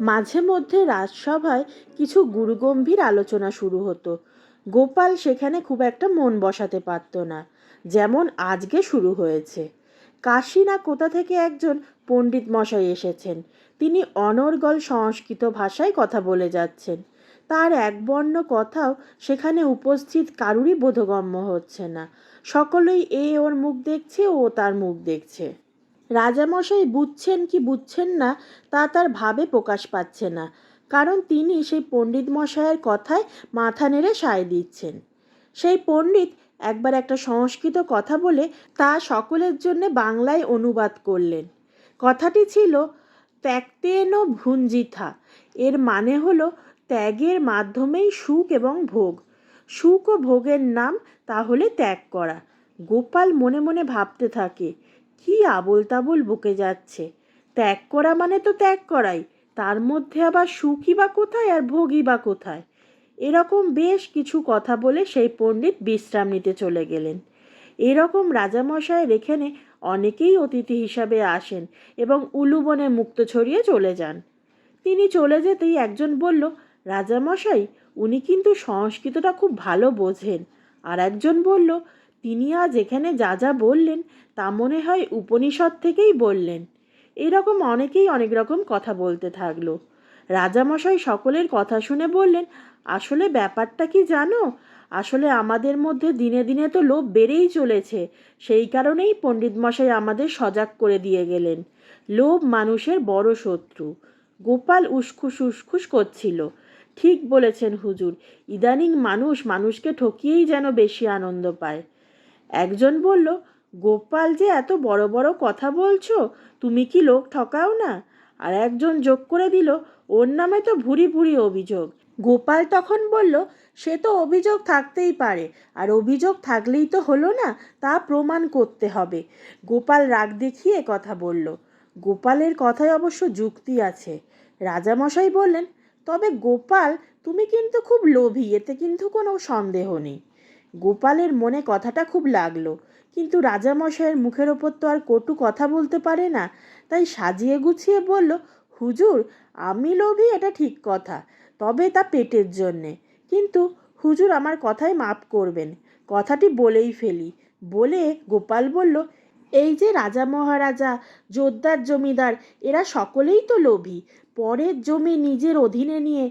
মাঝে মধ্যে রাজসভায় কিছু গুরুগম্ভীর আলোচনা শুরু হতো। গোপাল সেখানে খুব একটা মন বসাতে পারত না, যেমন আজকে শুরু হয়েছে। কাশী না কোথা থেকে একজন পণ্ডিত মশাই এসেছেন। তিনি অনর্গল সংস্কৃত ভাষায় কথা বলে যাচ্ছেন। তার একবর্ণ কথাও সেখানে উপস্থিত কারুরই বোধগম্য হচ্ছে না। সকলেই এ ওর মুখ দেখছে ও তার মুখ দেখছে। রাজামশাই বুঝছেন কি বুঝছেন না, তা তার ভাবে প্রকাশ পাচ্ছে না। কারণ তিনি সেই পণ্ডিত মশাইয়ের কথায় মাথা নেড়ে সায় দিচ্ছেন। সেই পণ্ডিত একবার একটা সংস্কৃত কথা বলে তা সকলের জন্য বাংলায় অনুবাদ করলেন। কথাটি ছিল, ত্যাক্তেন ভুঞ্জিথা এর মানে হলো, ত্যাগের মাধ্যমেই সুখ এবং ভোগ। সুখ ও ভোগের নাম তাহলে ত্যাগ করা গোপাল মনে মনে ভাবতে থাকে কি আবোল তাবোল বকে যাচ্ছে? ত্যাগ করা মানে তো ত্যাগ করাই, তার মধ্যে আবার সুখই বা কোথায় আর ভোগই বা কোথায়? এরকম বেশ কিছু কথা বলে সেই পণ্ডিত বিশ্রাম নিতে চলে গেলেন। এরকম রাজামশাইয়ের এখানে অনেকেই অতিথি হিসাবে আসেন এবং উলুবনে মুক্ত ছড়িয়ে চলে যান। তিনি চলে যেতেই একজন বলল, রাজামশাই, উনি কিন্তু সংস্কৃতটা খুব ভালো বোঝেন। আর একজন বলল তিনি আজ এখানে যা যা বললেন তা মনে হয় উপনিষদ থেকেই বললেন। এরকম অনেকেই অনেক রকম কথা বলতে থাকল। রাজামশাই সকলের কথা শুনে বললেন, আসলে ব্যাপারটা কি জানো? আসলে আমাদের মধ্যে দিনে দিনে তো লোভ বেড়েই চলেছে। সেই কারণেই পণ্ডিত মশাই আমাদের সজাগ করে দিয়ে গেলেন। লোভ মানুষের বড় শত্রু। গোপাল উসখুস উসখুস করছিল। ঠিক বলেছেন হুজুর। ইদানিং মানুষ মানুষকে ঠকিয়েই যেন বেশি আনন্দ পায়। একজন বলল, গোপাল যে এত বড় বড় কথা বলছো, তুমি কি লোক ঠকাও না? আর একজন যোগ করে দিল, ওর নামে তো ভুরি ভুরি অভিযোগ। গোপাল তখন বলল, সে তো অভিযোগ থাকতেই পারে, আর অভিযোগ থাকলেই তো হলো না, তা প্রমাণ করতে হবে। গোপাল রাগ দেখিয়ে কথা বলল। গোপালের কথায় অবশ্য যুক্তি আছে। রাজামশাই বললেন, তবে গোপাল, তুমি কিন্তু খুব লোভী, এতে কিন্তু কোনো সন্দেহ নেই। গোপালের মনে কথাটা খুব লাগল, কিন্তু রাজামশাইয়ের মুখের ওপর তো আর কটু কথা বলতে পারে না, তাই সাজিয়ে গুছিয়ে বলল, হুজুর, আমি লোভী, এটা ঠিক কথা, তবে তা পেটের জন্যে। কিন্তু হুজুর আমার কথায় মাপ করবেন, কথাটি বলেই ফেলি। বলে গোপাল বলল এই যে রাজা মহারাজা জোরদার জমিদার, এরা সকলেই তো লোভী। পরের জমি নিজের অধীনে নিয়ে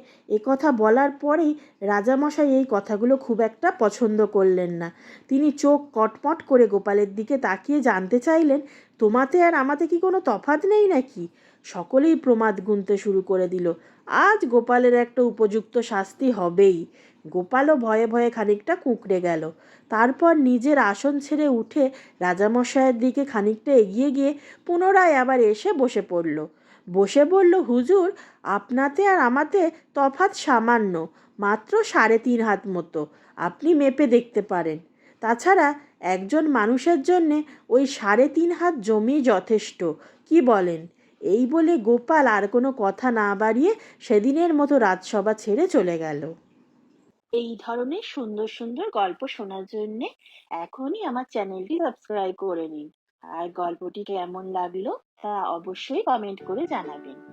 কথা বলার পরেই রাজামশাই এই কথাগুলো খুব একটা পছন্দ করলেন না। তিনি চোখ কটমট করে গোপালের দিকে তাকিয়ে জানতে চাইলেন, তোমাতে আর আমাতে কি কোনো তফাত নেই নাকি? সকলেই প্রমাদ গুনতে শুরু করে দিল। আজ গোপালের একটা উপযুক্ত শাস্তি হবেই। গোপালও ভয়ে ভয়ে খানিকটা কুঁকড়ে গেল। তারপর নিজের আসন ছেড়ে উঠে রাজামশাইয়ের দিকে খানিকটা এগিয়ে গিয়ে পুনরায় আবার এসে বসে পড়ল। বসে বলল, হুজুর, আপনাতে আর আমাতে তফাৎ সামান্য, মাত্র সাড়ে তিন হাত মতো। আপনি মেপে দেখতে পারেন। তাছাড়া একজন মানুষের জন্যে ওই সাড়ে তিন হাত জমি যথেষ্ট। কি বলেন? এই বলে গোপাল আর কোনো কথা না বাড়িয়ে সেদিনের মতো রাজসভা ছেড়ে চলে গেল। এই ধরনের সুন্দর সুন্দর গল্প শোনার জন্যে এখনই আমার চ্যানেলটি সাবস্ক্রাইব করে নিন। আর গল্পটি কেমন লাগল তা অবশ্যই কমেন্ট করে জানাবেন।